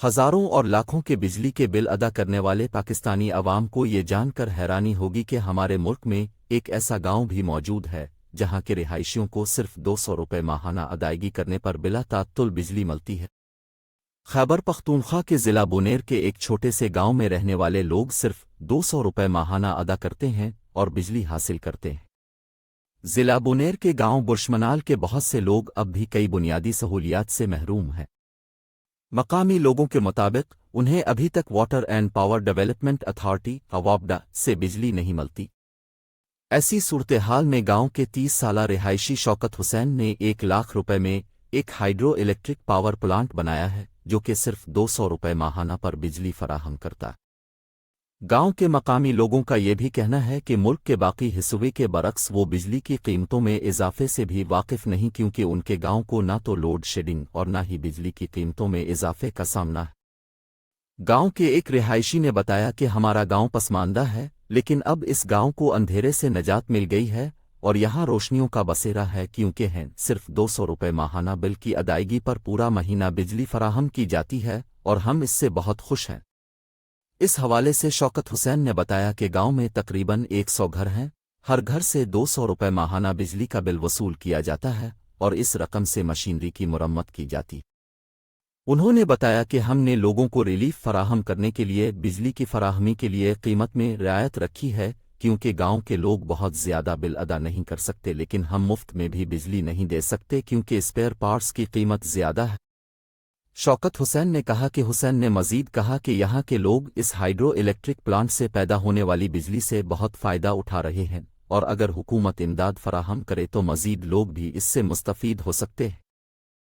हज़ारों और लाखों के बिजली के बिल अदा करने वाले पाकिस्तानी अवाम को ये जानकर हैरानी होगी कि हमारे मुल्क में एक ऐसा गाँव भी मौजूद है, जहाँ के रिहायशियों को सिर्फ़ दो सौ रुपये माहाना अदायगी करने पर बिला तात्तुल बिजली मिलती है। खैबर पख्तूनख्वा के ज़िला बुनेर के एक छोटे से गाँव में रहने वाले लोग सिर्फ़ दो सौ रुपये माहाना अदा करते हैं और बिजली हासिल करते हैं। ज़िला बुनेर के गाँव बुर्शमनाल के बहुत से लोग अब भी कई बुनियादी सहूलियात से महरूम हैं। मकामी लोगों के मुताबिक, उन्हें अभी तक water and power development authority अवाबडा से बिजली नहीं मिलती। ऐसी सूरतहाल में गाँव के तीस साल रिहायशी शौकत हुसैन ने एक लाख रुपए में एक हाइड्रो इलेक्ट्रिक पावर प्लांट बनाया है, जो कि सिर्फ़ दो सौ रुपये माहाना पर बिजली फराहम करता गाँव के मकामी लोगों का यह भी कहना है कि मुल्क के बाकी हिस्सों के बरक्स वो बिजली की कीमतों में इजाफे से भी वाकिफ नहीं क्योंकि उनके गाँव को न तो लोड शेडिंग और न ही बिजली की कीमतों में इजाफे का सामना है। गाँव के एक रिहायशी ने बताया कि हमारा गाँव पसमानदा है, लेकिन अब इस गाँव को अंधेरे से नजात मिल गई है और यहाँ रोशनियों का बसेरा है क्योंकि हैं सिर्फ़ दो सौ रुपये माहाना बिल की अदायगी पर पूरा महीना बिजली फराहम की जाती है और हम इससे बहुत खुश हैं। इस हवाले से शौकत हुसैन ने बताया कि गाँव में तकरीबन एक सौ घर हैं। हर घर से दो सौ रुपये माहाना बिजली का बिल वसूल किया जाता है और इस रकम से मशीनरी की मुरम्मत की जाती। उन्होंने बताया कि हमने लोगों को रिलीफ फराहम करने के लिए, बिजली की फराहमी के लिए कीमत में रियायत रखी है, क्योंकि गाँव के लोग बहुत ज़्यादा बिल अदा नहीं कर सकते, लेकिन हम मुफ़्त में भी बिजली नहीं दे सकते, क्योंकि स्पेयर पार्ट्स की कीमत ज़्यादा है। शौकत हुसैन ने कहा कि हुसैन ने मजीद कहा कि यहाँ के लोग इस हाइड्रो इलेक्ट्रिक प्लांट से पैदा होने वाली बिजली से बहुत फ़ायदा उठा रहे हैं, और अगर हुकूमत इमदाद फराहम करे तो मजीद लोग भी इससे मुस्तफ़ीद हो सकते हैं।